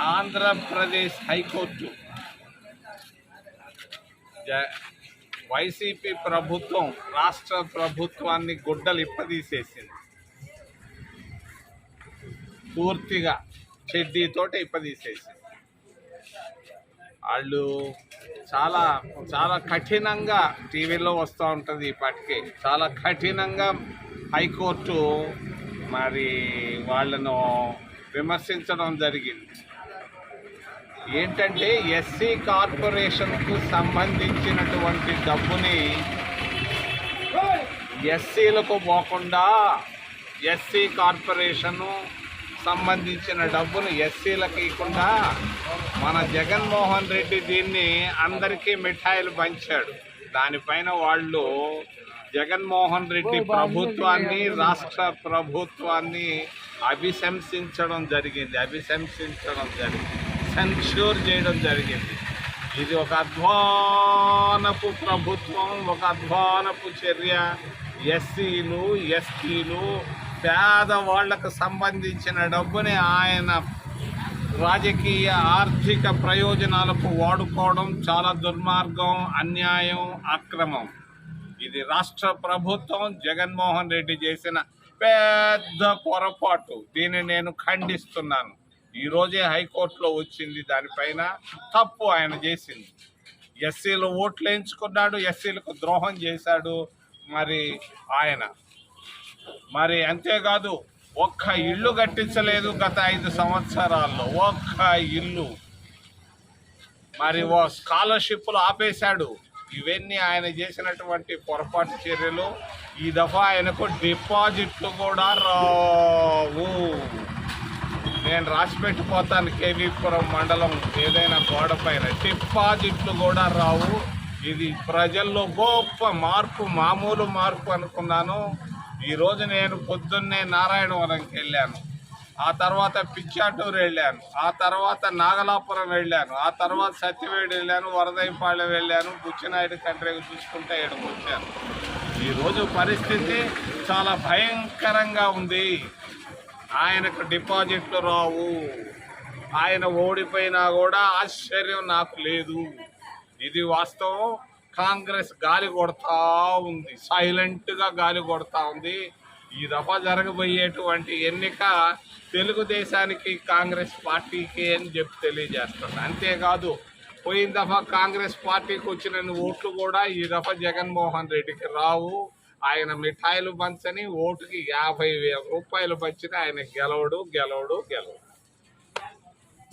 Andhra Pradesh high court. జ- YCP ప్రభుత్వం రాష్ట్ర ప్రభుత్వాన్ని గుడ్డలు ఇప్పదీసేసింది. పూర్తిగా చెడ్డీతోటి ఇప్పదీసేసింది. వాళ్ళు చాలా చాలా కఠినంగా టీవీలో వస్తూ ఉంటుంది ఇప్పటికే. చాలా కఠినంగా హైకోర్టు మరి వాళ్ళను విమర్శించడం జరిగింది. ఏంటంటే ఎస్సీ కార్పొరేషన్కు సంబంధించినటువంటి డబ్బుని ఎస్సీలకు పోకుండా ఎస్సీ కార్పొరేషను సంబంధించిన డబ్బును ఎస్సీలకు ఇవ్వకుండా మన జగన్మోహన్ రెడ్డి దీన్ని అందరికీ మిఠాయిలు పంచాడు. దానిపైన వాళ్ళు జగన్మోహన్ రెడ్డి ప్రభుత్వాన్ని రాష్ట్ర ప్రభుత్వాన్ని అభిశంసించడం జరిగింది అభిశంసించడం జరిగింది సెన్ష్యూర్ చేయడం జరిగింది. ఇది ఒక అధ్వానపు ప్రభుత్వం ఒక అధ్వానపు చర్య. ఎస్సీలు ఎస్టీలు పేదవాళ్ళకు సంబంధించిన డబ్బుని ఆయన రాజకీయ ఆర్థిక ప్రయోజనాలకు వాడుకోవడం చాలా దుర్మార్గం అన్యాయం అక్రమం. ఇది రాష్ట్ర ప్రభుత్వం జగన్మోహన్ రెడ్డి చేసిన పెద్ద పొరపాటు. దీన్ని నేను ఖండిస్తున్నాను. ఈరోజే హైకోర్టులో వచ్చింది దానిపైన తప్పు ఆయన చేసింది. ఎస్సీలు ఓట్లు వేయించుకున్నాడు ఎస్సీలకు ద్రోహం చేశాడు మరి ఆయన. మరి అంతేకాదు ఒక్క ఇల్లు కట్టించలేదు గత ఐదు సంవత్సరాల్లో. ఒక్క ఇల్లు. మరి ఓ స్కాలర్షిప్లు ఆపేశాడు. ఇవన్నీ ఆయన చేసినటువంటి పొరపాటు చర్యలు ఈ దఫా ఆయనకు డిపాజిట్లు కూడా రావు. నేను రాసి పెట్టిపోతాను కేవీపురం మండలం ఏదైనా గోడ పైన డిపాజిట్లు కూడా రావు. ఇది ప్రజల్లో గొప్ప మార్పు మామూలు మార్పు అనుకున్నాను. ఈరోజు నేను పొద్దున్నే నారాయణవరంకి వెళ్ళాను. ఆ తర్వాత పిచ్చాటూరు వెళ్ళాను. ఆ తర్వాత నాగలాపురం వెళ్ళాను. ఆ తర్వాత సత్యవేడి వెళ్ళాను వరదైపాళెం వెళ్ళాను బుచ్చినాయుడు కంట్రీ చూసుకుంటే ఇక్కడికి వచ్చాను. ఈరోజు పరిస్థితి చాలా భయంకరంగా ఉంది. ఆయనకు డిపాజిట్లు రావు. ఆయన ఓడిపోయినా కూడా ఆశ్చర్యం నాకు లేదు. ఇది వాస్తవం. కాంగ్రెస్ గాలి కొడతా ఉంది. సైలెంట్గా గాలి కొడతా ఉంది. ఈ దఫా జరగబోయేటువంటి ఎన్నిక తెలుగుదేశానికి కాంగ్రెస్ పార్టీకి అని చెప్పి తెలియజేస్తుంది. అంతేకాదు పోయిన దఫా కాంగ్రెస్ పార్టీకి వచ్చిన ఓట్లు కూడా ఈ దఫా జగన్మోహన్ రెడ్డికి రావు. ఆయన మిఠాయిలు పంచని ఓటుకి యాభై వేల రూపాయలు పంచిన ఆయన గెలవడు గెలవడు గెలవడు.